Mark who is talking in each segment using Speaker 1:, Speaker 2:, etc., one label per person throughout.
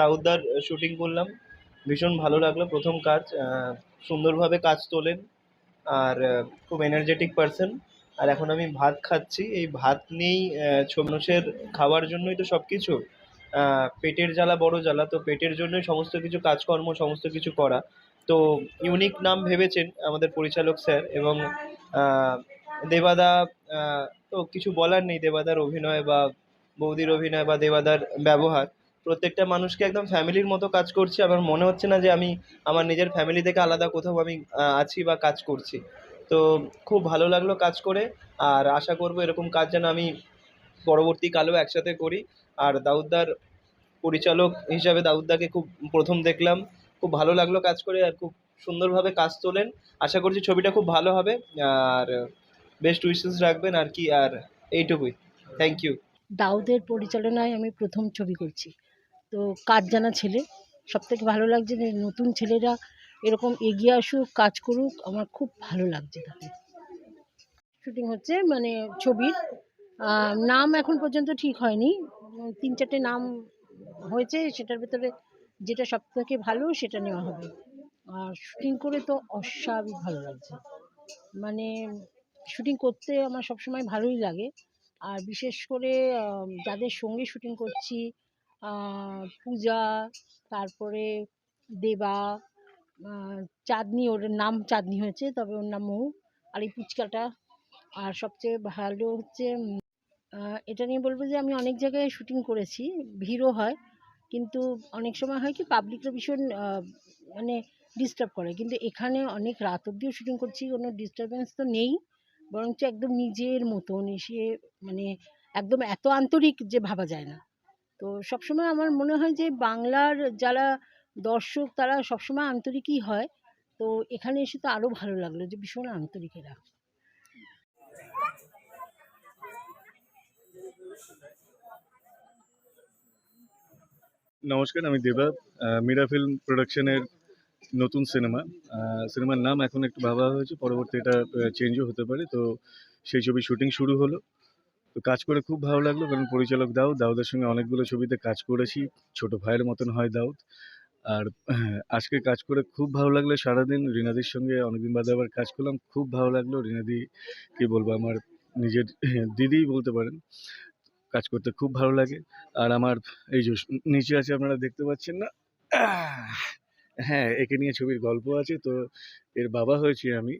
Speaker 1: দাউদদার shooting করলাম। ভীষণ ভালো লাগল প্রথম কাজ। সুন্দরভাবে কাজ তোলেন। আর খুব এনার্জেটিক পার্সন আর এখন আমি ভাত খাচ্ছি। এই ভাত নিয়েই মানুষের খাওয়ার জন্যই তো সব কিছু পেটের জ্বালা বড় জ্বালা। তো পেটের জন্যই সমস্ত কিছু কাজকর্ম, সমস্ত কিছু করা। তো ইউনিক নাম ভেবেছেন আমাদের পরিচালক স্যার এবং দেবাদা তো কিছু বলার নেই। দেবাদার অভিনয় বা বৌদির অভিনয় বা দেবাদার ব্যবহার। প্রত্যেকটা মানুষকে একদম ফ্যামিলির মতো কাজ করছি। আমার মনে হচ্ছে না যে আমি আমার নিজের ফ্যামিলি থেকে আলাদা কোথাও আমি আছি বা কাজ করছি। তো খুব ভালো লাগল কাজ করে, আর আশা করব এরকম কাজ যেন আমি পরবর্তীকালেও একসাথে করি। আর দাউদদার পরিচালক হিসাবে দাউদদাকে খুব প্রথম দেখলাম। খুব ভালো লাগল কাজ করে, আর খুব সুন্দরভাবে কাজ তোলেন। আশা করছি ছবিটা খুব ভালো হবে, আর বেস্ট উইশেস রাখবেন, আর কি, আর এইটুকুই। থ্যাংক ইউ
Speaker 2: দাউদের পরিচালনায় আমি প্রথম ছবি করছি। তো কাজ জানা ছেলে? সব থেকে ভালো লাগছে যে নতুন ছেলেরা এরকম এগিয়ে আসুক, কাজ করুক, আমার খুব ভালো লাগছে তাকে শুটিং হচ্ছে মানে ছবির। নাম এখন পর্যন্ত ঠিক হয়নি। তিন চারটে নাম হয়েছে, সেটার ভেতরে যেটা সব থেকে ভালো সেটা নেওয়া হবে। আর শুটিং করে তো অস্বাভাবিক ভালো লাগছে। মানে শুটিং করতে আমার সবসময় ভালোই লাগে। আর বিশেষ করে যাদের সঙ্গে শুটিং করছি পূজা, তারপরে দেবা চাঁদনি, ওর নাম চাঁদনি হয়েছে, তবে ওর নাম মৌ, আর এই পুচকাটা। আর সবচেয়ে ভালো হচ্ছে এটা নিয়ে বলব যে আমি অনেক জায়গায় শুটিং করেছি, ভিড়ও হয়, কিন্তু অনেক সময় হয় কি পাবলিকরা ভীষণ মানে ডিস্টার্ব করে। কিন্তু এখানে অনেক রাত অবধিও শুটিং করছি, কোনো ডিস্টারবেন্স তো নেই, বরঞ্চ একদম নিজের মতন এসে মানে একদম এত আন্তরিক যে ভাবা যায় না। তো সবসময় আমার মনে হয় যে বাংলার যারা দর্শক তারা সবসময় আন্তরিকই হয়। তো এখানে এসে তো আরও ভালো লাগল যে ভীষণ আন্তরিক এরা
Speaker 3: নমস্কার, আমি দেবা। মীরা ফিল্ম প্রোডাকশনের নতুন সিনেমা সিনেমার নাম এখন একটু ভাবা হয়েছে, পরবর্তী এটা চেঞ্জও হতে পারে। তো সেই ছবি শুটিং শুরু হলো। তো কাজ করে খুব ভালো লাগল, কারণ পরিচালক দাউদ, দাউদের সঙ্গে অনেকগুলো ছবিতে কাজ করেছি। ছোট ভাইয়ের মতন হয় দাউদ। আর আজকে কাজ করে খুব ভালো লাগল। সারাদিন রিনাদির সঙ্গে অনেকদিন বাদে আবার কাজ করলাম। খুব ভালো লাগল। রিনাদি, কি বলব, আমার নিজের দিদিই বলতে পারেন। কাজ করতে খুব ভালো লাগে। আর আমার এই যে নিচে আছে, আপনারা দেখতে পাচ্ছেন না? হ্যাঁ একে নিয়ে ছবির গল্প আছে। তো এর বাবা হয়েছি আমি।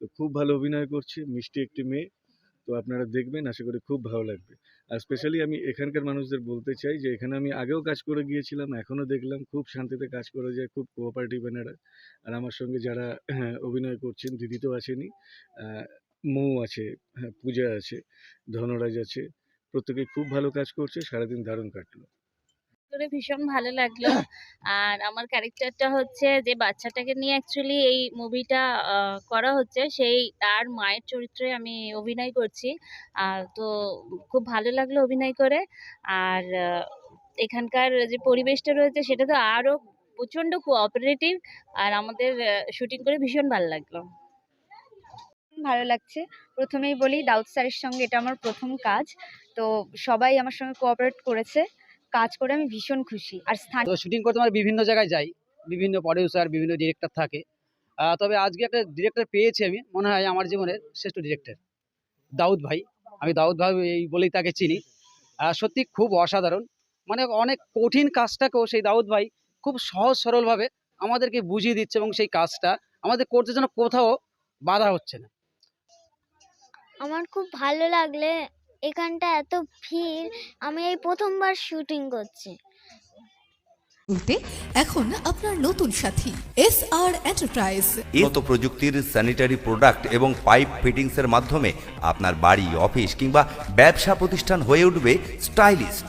Speaker 3: তো খুব ভালো অভিনয় করছে। মিষ্টি একটি মেয়ে। তো আপনারা দেখবেন, আশা করি খুব ভালো লাগবে। আর স্পেশালি আমি এখানকার মানুষদের বলতে চাই যে, এখানে আমি আগেও কাজ করে গিয়েছিলাম, এখনও দেখলাম খুব শান্তিতে কাজ করা যায়, খুব কোঅপারেটিভ এনারা। আর আমার সঙ্গে যারা অভিনয় করছেন, দিদি তো আসেনি মৌ আছে হ্যাঁ পূজা আছে, ধনরাজ আছে, প্রত্যেকে খুব ভালো কাজ করছে, সারাদিন দারুণ কাটলো।
Speaker 4: করে ভীষণ ভালো লাগল। আর আমার ক্যারেক্টারটা হচ্ছে যে বাচ্চাটাকে নিয়ে অ্যাকচুয়ালি এই মুভিটা করা হচ্ছে, সেই তার মায়ের চরিত্রে আমি অভিনয় করছি। তো খুব ভালো লাগল অভিনয় করে। আর এখানকার যে পরিবেশটা রয়েছে সেটা তো আরও প্রচণ্ড কোঅপারেটিভ আর আমাদের শুটিং করে ভীষণ ভালো লাগল।
Speaker 5: ভালো লাগছে। প্রথমেই বলি, দাউদ স্যারের সঙ্গে এটা আমার প্রথম কাজ। তো সবাই আমার সঙ্গে কোঅপারেট করেছে। কাজ করে আমি ভীষণ খুশি। আর স্থান
Speaker 6: শুটিং করতে আমরা বিভিন্ন জায়গায় যাই বিভিন্ন প্রডিউসার বিভিন্ন ডিরেক্টর থাকে। তবে আজকে একটা ডিরেক্টর পেয়েছি আমি মনে হয় আমার জীবনের শ্রেষ্ঠ ডিরেক্টর দাউদ ভাই আমি দাউদ ভাই এই বলেই তাকে চিনি। সত্যি খুব অসাধারণ। মানে অনেক কঠিন কাজটাকেও সেই দাউদ ভাই খুব সহজ সরলভাবে আমাদেরকে বুঝিয়ে দিচ্ছে এবং সেই কাজটা আমাদের করতে যেন কোথাও বাধা হচ্ছে না।
Speaker 7: আমার খুব ভালো লাগলে এখানটা এত ভিড় আমি এই প্রথমবার শুটিং করছি।
Speaker 8: বলতে এখন আপনার নতুন সাথী এস আর এন্টারপ্রাইজ
Speaker 9: উন্নত প্রযুক্তির স্যানিটারি প্রোডাক্ট এবং পাইপ ফিটিংসের মাধ্যমে আপনার বাড়ি অফিস কিংবা ব্যবসা প্রতিষ্ঠান হয়ে উঠবে স্টাইলিস্ট